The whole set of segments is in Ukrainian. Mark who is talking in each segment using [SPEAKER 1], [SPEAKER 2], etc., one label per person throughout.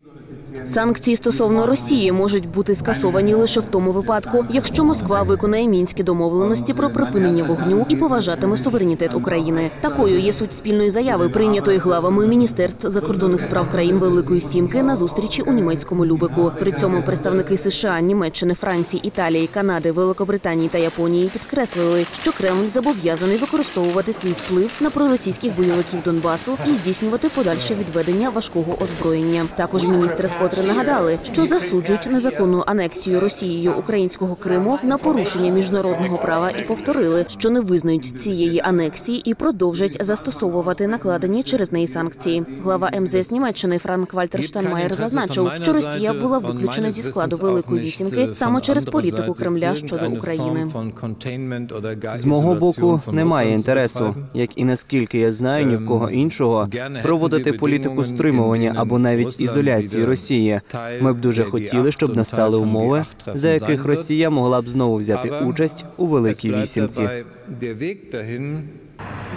[SPEAKER 1] Gracias. Санкції стосовно Росії можуть бути скасовані лише в тому випадку, якщо Москва виконає мінські домовленості про припинення вогню і поважатиме суверенітет України. Такою є суть спільної заяви, прийнятої главами міністерств закордонних справ країн Великої Сімки на зустрічі у німецькому Любеку. При цьому представники США, Німеччини, Франції, Італії, Канади, Великобританії та Японії підкреслили, що Кремль зобов'язаний використовувати свій вплив на проросійських бойовиків Донбасу і здійснювати подальше відведення важкого озброєння. Також міністри вкотре нагадали, що засуджують незаконну анексію Росією українського Криму на порушення міжнародного права і повторили, що не визнають цієї анексії і продовжать застосовувати накладені через неї санкції. Глава МЗС Німеччини Франк Вальтер Штанмаєр зазначив, що Росія була виключена зі складу Великої вісімки саме через політику Кремля щодо України.
[SPEAKER 2] З мого боку немає інтересу, як і наскільки я знаю, ні в кого іншого проводити політику стримування або навіть ізоляції Росії. Ми б дуже хотіли, щоб настали умови, за яких Росія могла б знову взяти участь у великій вісімці.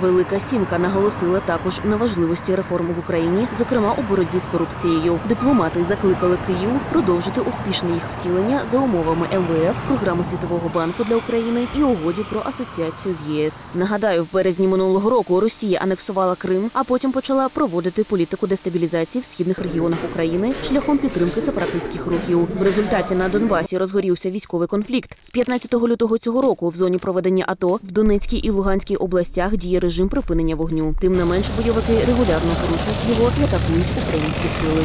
[SPEAKER 1] Велика сімка наголосила також на важливості реформ в Україні, зокрема у боротьбі з корупцією. Дипломати закликали Київ продовжити успішне їх втілення за умовами МВФ, програми Світового банку для України і угоді про асоціацію з ЄС. Нагадаю, в березні минулого року Росія анексувала Крим, а потім почала проводити політику дестабілізації в східних регіонах України шляхом підтримки сепаратистських рухів. В результаті на Донбасі розгорівся військовий конфлікт. З 15 лютого цього року в зоні проведення АТО в Донецькій і Луганській областях діє режим припинення вогню. Тим не менш, бойовики регулярно порушують його і атакують українські сили.